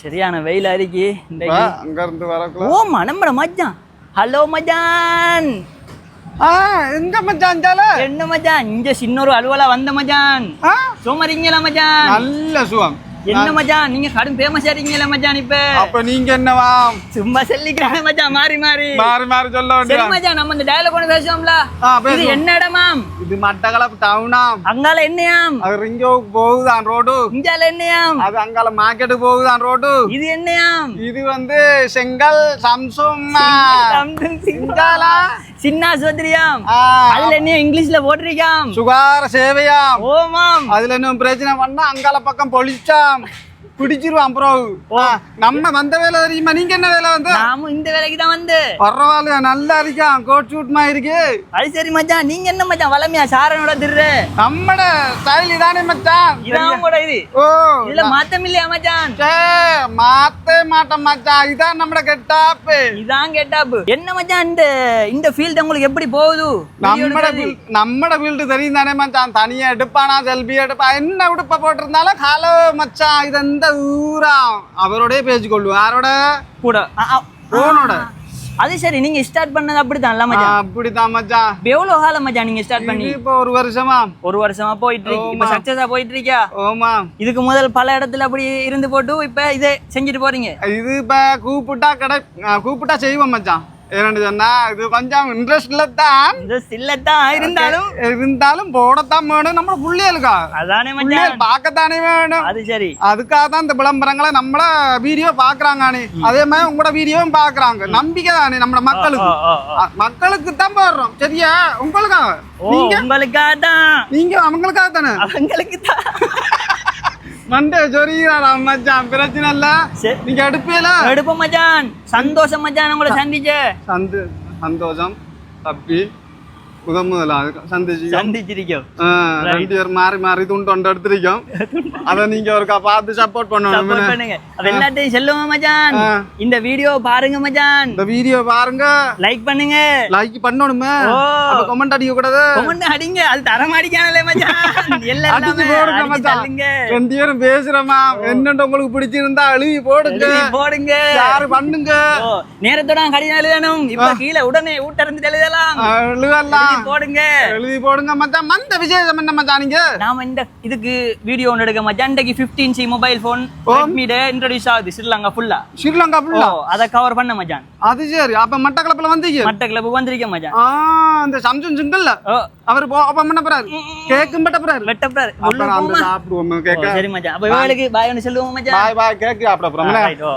சரியான வெயில் அரிக்கி அங்க இருந்து வரக்குள்ள. ஓ நம்மட மச்சான். ஹலோ மச்சான். ஆ எங்க மச்சான் ஜால? என்ன மச்சான்? இங்க சின்னொரு அலுவலா வந்த மச்சான். ஆ, சோமரிங்களா மச்சான். நல்ல சுகம். என்ன மச்சான் நீங்க கடும் ஃபேமஸ் ஆறீங்களா மச்சான் இப்ப? அப்ப நீங்க என்னவா? சும்மா சொல்லிக்கிறாங்க மச்சான் மாறி மாறி. மாறி மாறி சொல்ல வேண்டிய மச்சான் நம்ம இந்த டயலாக் ஒன்று பேசுவோம்ல. இது. என்ன இடமாம் இது மட்டக்களப்பு டவுனாம் அங்கால என்னையாம் அது ரிங்கோவுக்கு போகுதான் ரோடு இஞ்சால என்னையாம் அது அங்கால மார்க்கெட்டுக்கு போகுதான் ரோடு இது என்னையாம் இது வந்து செங்கல் சம்சும் சிங்காலா? சின்ன ஆஸ்பத்திரியாம் ஆ, அதுல என்ன இங்கிலீஷ்ல போட்டிருக்காம். சுகார சேவையாம். ஓமாம். அதுல இன்னும் பிரச்சனை பண்ணா அங்கால பக்கம் பொழிச்சாம் பிடிச்சிருவான் ப்ரோ நம்ம வந்த வேலை தெரியுமா? நீங்க என்ன வேலை வந்து? நாமும் இந்த வேலைக்கு தான் வந்து. பரவாயில்ல நல்லா இருக்கான் கோட் ஷூட் மாதிரி இருக்கு. அது சரி மச்சான். நீங்க என்ன மச்சான்? வளமையா? சாரனோட திரு நம்மட ஸ்டைல் இதானே மச்சான்? இதான் கூட இது. ஓ இதுல மாத்தம் இல்லையா மச்சான்? சே, மாத்தே மாட்டோம் மச்சான். இதான் நம்மட கெட்டாப்பு. இதான் கேட்டாப்பு. என்ன மச்சான் இந்த இந்த ஃபீல்ட் உங்களுக்கு எப்படி போகுது? நம்மட நம்மட வீல்டு தெரியும் தானே மச்சான். தனியா எடுப்பானா செல்ஃபி எடுப்பா என்ன உடுப்ப போட்டிருந்தாலும் ஹலோ மச்சான். இது எந்த ஊரா? அவரோடய பேச்சு கொள்ளுவோம் யாரோட? கூட. போனோட அது சரி நீங்க ஸ்டார்ட் பண்ணது அப்படித்தான் இல்ல மச்சான்? அப்படிதான் மச்சான். எவ்வளவு காலம் மச்சான் நீங்க ஸ்டார்ட் பண்ணி? இப்போ ஒரு வருஷமா? ஒரு வருஷமா போயிட்டு இருக்கு. இப்ப சக்சஸா போயிட்டு இருக்கியா? ஓமா. இதுக்கு முதல் பல இடத்துல அப்படி இருந்து போட்டு இப்ப இதை செஞ்சுட்டு போறீங்க? இது இப்ப கூப்பிட்டா கடை கூப்பிட்டா செய்வோம் மச்சான். ஏன்னு சொன்னா இது கொஞ்சம் இன்ட்ரெஸ்ட்ல தான் இந்த சில்லத்தான் இருந்தாலும். இருந்தாலும் போடத்தான் வேணும் நம்ம புள்ளியலுக்கா அதானே புள்ளியல் மச்சான். பார்க்கத்தானே வேணும். அது சரி. அதுக்காக தான் இந்த விளம்பரங்களை நம்மள வீடியோ பாக்குறாங்க அதே மாதிரி உங்களோட வீடியோவும் பாக்குறாங்க நம்பிக்கை தானே நம்ம மக்களுக்கு. மக்களுக்கு தான் போடுறோம். சரியா? உங்களுக்காக தான் நீங்க? அவங்களுக்காக தானே அவங்களுக்கு தான் மண்டே சொரிகிறாரா மச்சான். பிரச்சனை இல்ல. நீங்க எடுப்பீல? எடுப்போம் மச்சான். சந்தோஷம் மச்சான் உங்களை சந்திச்ச சந்து சந்தோஷம். தப்பி. முதலாக சந்திச்சு சந்திச்சிருக்கோம் ரெண்டு பேர் மாறி மாறி துண்டு எடுத்திருக்கோம் அதை நீங்க ஒருக்கா பார்த்து சப்போர்ட் பண்ணணும் பண்ணுங்க அப்ப எல்லாத்தையும் சொல்லுங்க மச்சான் ஆ. இந்த வீடியோ பாருங்க மச்சான் இந்த வீடியோ பாருங்க லைக் பண்ணுங்க லைக் பண்ணணுமே ஓ. கமெண்ட் அடிக்க கூடாது கமெண்ட் அடிங்க அது தர மாட்டேங்கானே மச்சான் எல்லாம் அடிச்சு எல்லாமே போடுங்க அடிச்சு மச்சான் தள்ளுங்க ரெண்டு பேரும் பேசுறோமா என்னன்னு உங்களுக்கு பிடிச்சிருந்தா அழுவி போடுங்க எழுதி போடுங்க யாரு பண்ணுங்க ஓ நேரத்தோட கடிதம் எழுதணும் இப்ப கீழே உடனே ஊட்டறிந்து எழுதலாம் அழுவலாம் போடுங்க. எழுதி போடுங்க மச்சான் மந்த விசேஷம் என்ன மச்சான் நீங்க? நாம இந்த இதுக்கு வீடியோ ஒன்று எடுக்க மச்சான் இன்றைக்கு ஃபிஃப்டீன் சி மொபைல் ஃபோன் ரெட்மிட இன்ட்ரோடியூஸ் ஆகுது ஸ்ரீலங்கா ஃபுல்லா ஸ்ரீலங்கா ஃபுல்லா அதை கவர் பண்ண மச்சான் அது சரி. அப்ப மட்டக்களப்புல வந்தீங்க? மட்ட கிளப்பு வந்திருக்க மச்சான் ஆ அந்த சம்சன் சிங்கல்ல அவர் போ அப்ப என்ன போறாரு. கேக்கும் பட்ட போறாரு. வெட்டப்றாரு அப்ப அந்த சாப்பிடுவோம் கேக்க. சரி மச்சான் அப்ப இவங்களுக்கு பாய் ஒன்று சொல்லுவோம் மச்சான் பாய் பாய் கேக்கு சாப்பிட போறோம் Right, ஓ.